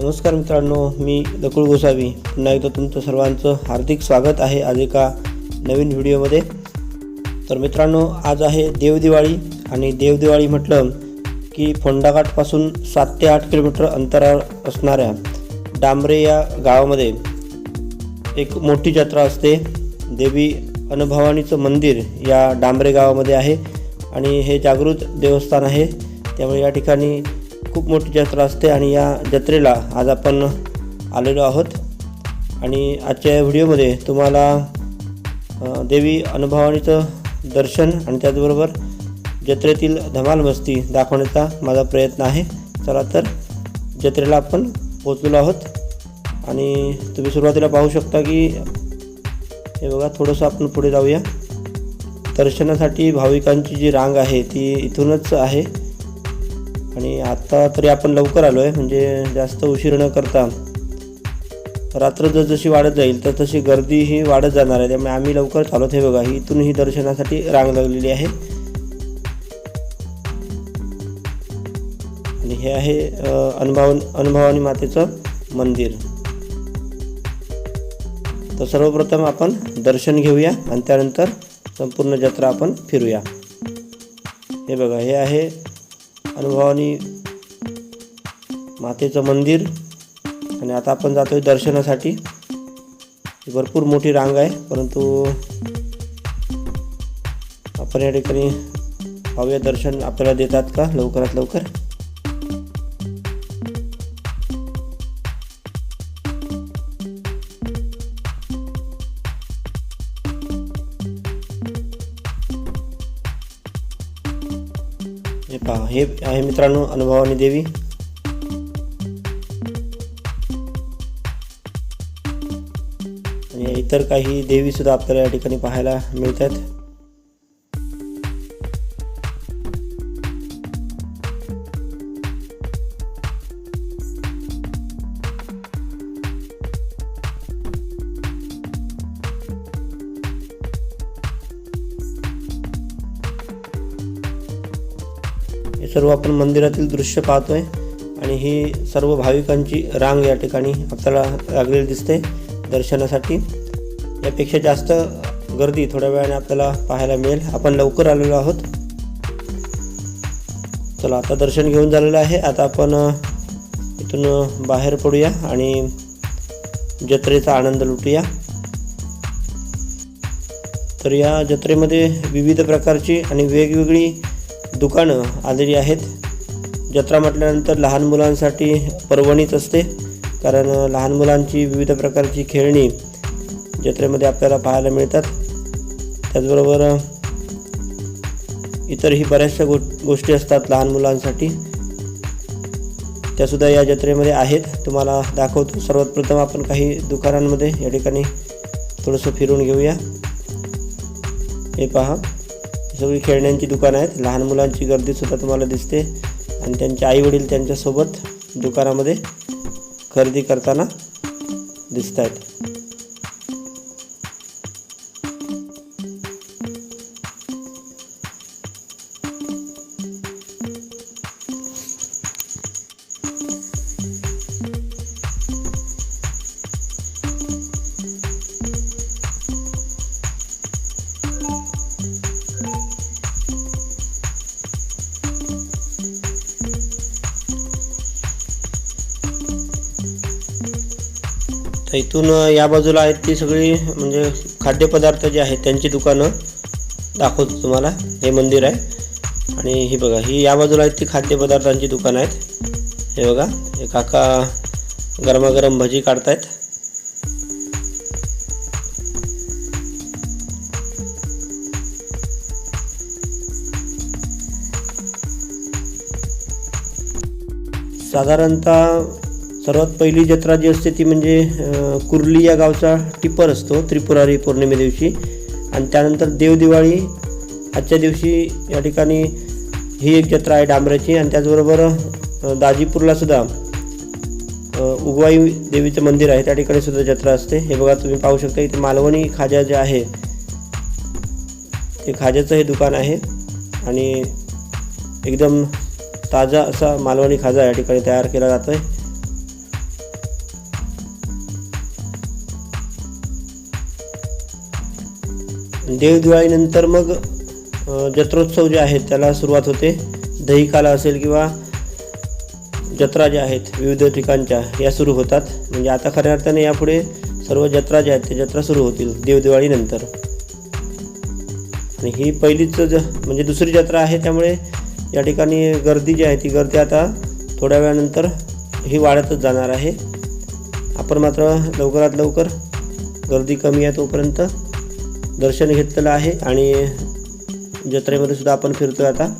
नमस्कार मित्रांनो मी दकुळ गोसावी. पुन्हा एकदा तुमचं सर्वांचं हार्दिक स्वागत आहे आज एका नवीन व्हिडिओमध्ये. तर मित्रांनो आज आहे देवदिवाळी आणि देवदिवाळी म्हटलं की फोंडाघाटपासून सात ते आठ किलोमीटर अंतरावर असणाऱ्या डांबरे या गावामध्ये एक मोठी जत्रा असते. देवी अनुभवानीचं मंदिर या डांबरे गावामध्ये आहे आणि हे जागृत देवस्थान आहे. त्यामुळे या ठिकाणी खूप मोठी जत्रा असते आणि या जत्रेला आज आपण आलेलो आहोत. आणि आजच्या या व्हिडिओमध्ये तुम्हाला देवी अनुभवानीचं दर्शन आणि त्याचबरोबर जत्रेतील धमाल मस्ती दाखवण्याचा माझा प्रयत्न आहे. चला तर जत्रेला आपण पोचलेलो आहोत. आणि तुम्ही सुरुवातीला पाहू शकता की हे बघा थोडंसं आपण पुढे जाऊया. दर्शनासाठी भाविकांची जी रांग आहे ती इथूनच आहे. आणि आत्ता तरी आपण लवकर आलो आहे म्हणजे जास्त उशीर न करता. रात्र जर जशी वाढत जाईल तर तशी गर्दी ही वाढत जाणार आहे. त्यामुळे आम्ही लवकर चालत हे बघा. इथून ही दर्शनासाठी रांग लागलेली आहे. आणि हे आहे अनुभव अनुभवानी मातेचं मंदिर. तर सर्वप्रथम आपण दर्शन घेऊया आणि त्यानंतर संपूर्ण जत्रा आपण फिरूया. हे बघा हे आहे अनुभवानी मातेचं मंदिर आणि आता आपण जातो आहे दर्शनासाठी भरपूर मोठी रांग आहे परंतु आपण या ठिकाणी भव्य दर्शन आपल्याला देतात का? लवकरात लवकर. हे हे आहे मित्रांनो अनुभवानी देवी. आणि इतर काही देवी सुद्धा आपल्याला या ठिकाणी पाहायला मिळतात. हे सर्व आपण मंदिरातील दृश्य पाहतोय. आणि ही सर्व भाविकांची रांग या ठिकाणी आपल्याला लागलेली दिसते दर्शनासाठी. यापेक्षा जास्त गर्दी थोड्या वेळाने आपल्याला पाहायला मिळेल. आपण लवकर आलेलो आहोत. चला आता दर्शन घेऊन झालेलं आहे. आता आपण इथून बाहेर पडूया आणि जत्रेचा आनंद लुटूया. तर या जत्रेमध्ये विविध प्रकारची आणि वेगवेगळी दुकानं आलेली आहेत. जत्रा म्हटल्यानंतर लहान मुलांसाठी पर्वणीच असते. कारण लहान मुलांची विविध प्रकारची खेळणी जत्रेमध्ये आपल्याला पाहायला मिळतात. त्याचबरोबर इतरही बऱ्याचशा गो गोष्टी असतात लहान मुलांसाठी. त्यासुद्धा या जत्रेमध्ये आहेत. तुम्हाला दाखवतो. सर्वात प्रथम आपण काही दुकानांमध्ये या ठिकाणी थोडंसं फिरून घेऊया. हे पहा. सगळी खेळण्यांची दुकानं आहेत. लहान मुलांची गर्दीसुद्धा तुम्हाला दिसते. आणि त्यांचे आईवडील त्यांच्यासोबत दुकानामध्ये खरेदी करताना दिसत आहेत तर इथून या बाजूला आहेत ती सगळी म्हणजे खाद्यपदार्थ जे आहेत त्यांची दुकानं दाखवतो तुम्हाला. हे मंदिर आहे. आणि ही बघा ही या बाजूला आहेत ती खाद्यपदार्थांची दुकानं आहेत. हे बघा हे काका गरमागरम भजी काढतायत. साधारणतः सर्वात पहिली जत्रा जी असते ती म्हणजे कुर्ली या गावचा टिप्पर असतो त्रिपुरारी पौर्णिमे दिवशी. आणि त्यानंतर देवदिवाळी आजच्या दिवशी या ठिकाणी ही एक जत्रा आहे डांबऱ्याची. आणि त्याचबरोबर दाजीपूरला सुद्धा उगवाई देवीचं मंदिर आहे त्या ठिकाणी सुद्धा जत्रा असते. हे बघा तुम्ही पाहू शकता इथे मालवणी खाजा जे आहे ते खाज्याचं हे दुकान आहे. आणि एकदम ताजा असा मालवणी खाजा या ठिकाणी तयार केला जातो आहे देवदिवाळीनंतर मग जत्रोत्सव जे आहेत त्याला सुरुवात होते. दहीकाला असेल किंवा जत्रा ज्या आहेत विविध ठिकाणच्या या सुरू होतात. म्हणजे आता खऱ्या अर्थाने यापुढे सर्व जत्रा ज्या आहेत त्या जत्रा सुरू होतील देवदिवाळीनंतर. आणि ही पहिलीच ज म्हणजे दुसरी जत्रा आहे त्यामुळे या ठिकाणी गर्दी जी आहे ती गर्दी आता थोड्या वेळानंतर ही वाढतच जाणार आहे. आपण मात्र लवकरात लवकर गर्दी कमी आहे तोपर्यंत दर्शन घेतलेलं आहे आणि जत्रेमध्ये सुद्धा आपण फिरतोय आता.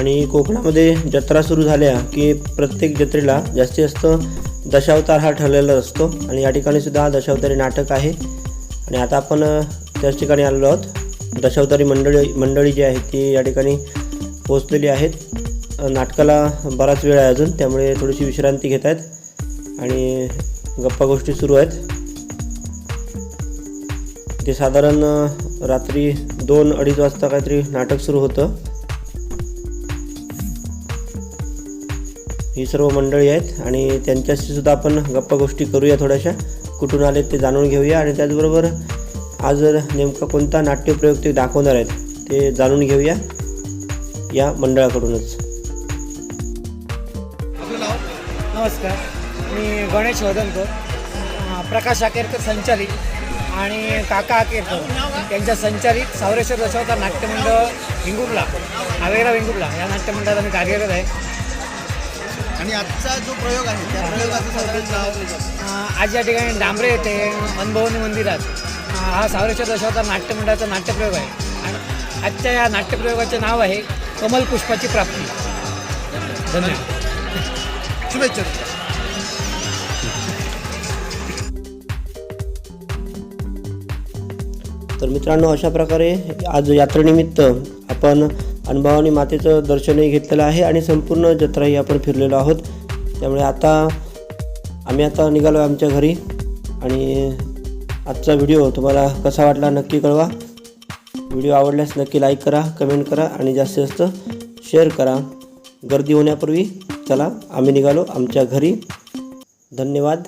आणि कोकणामध्ये जत्रा सुरू झाल्या की प्रत्येक जत्रेला जास्तीत जास्त दशावतार हा ठरलेला असतो. आणि या ठिकाणी सुद्धा हा दशावतारी नाटक आहे. आणि आता आपण त्याच ठिकाणी आलेलो आहोत. दशावतारी मंडळी मंडळी जी आहे ती या ठिकाणी पोचलेली आहेत. नाटकाला बराच वेळ आहे अजून त्यामुळे थोडीशी विश्रांती घेत आहेत. आणि गप्पा गोष्टी सुरू आहेत. ते साधारण रात्री दोन अडीच वाजता काहीतरी नाटक सुरू होतं. ही सर्व मंडळी आहेत आणि त्यांच्याशी सुद्धा आपण गप्पा गोष्टी करूया थोड्याशा. कुठून आले ते जाणून घेऊया आणि त्याचबरोबर आज नेमका कोणता नाट्यप्रयोग ते दाखवणार आहेत ते जाणून घेऊया या मंडळाकडूनच. नमस्कार. मी गणेश वदनकर. प्रकाश आकेरकर संचालित आणि काका आकेरकर यांच्या संचालित सावरेश्वर दशावतार नाट्यमंडळ वेंगुर्ला आवेरा वेंगुर्ला या नाट्यमंडळात आम्ही कार्यरत आहे. आणि आजचा जो प्रयोग आहे त्या प्रयोगाचं साधारण नाव? आज या ठिकाणी डांबरे येथे अनुभवनी मंदिरात अं, हा सावरेश्वर दशावतार नाट्यमंडळाचा नाट्यप्रयोग आहे. आणि आजच्या या नाट्यप्रयोगाचे नाव आहे कमल पुष्पाची प्राप्ती. धन्यवाद. शुभेच्छा. तर मित्रांनो अशा प्रकारे आज यात्रेनिमित्त आपण अनुभवाने मातेचं दर्शनही घेतलेलं आहे आणि संपूर्ण जत्राही आपण फिरलेलो आहोत. त्यामुळे आता आम्ही आता निघालो आमच्या घरी. आणि आजचा व्हिडिओ तुम्हाला कसा वाटला नक्की कळवा. व्हिडिओ आवडल्यास नक्की लाईक करा कमेंट करा आणि जास्तीत जास्त शेअर करा. गर्दी होण्यापूर्वी चला आम्ही निघालो आमच्या घरी. धन्यवाद.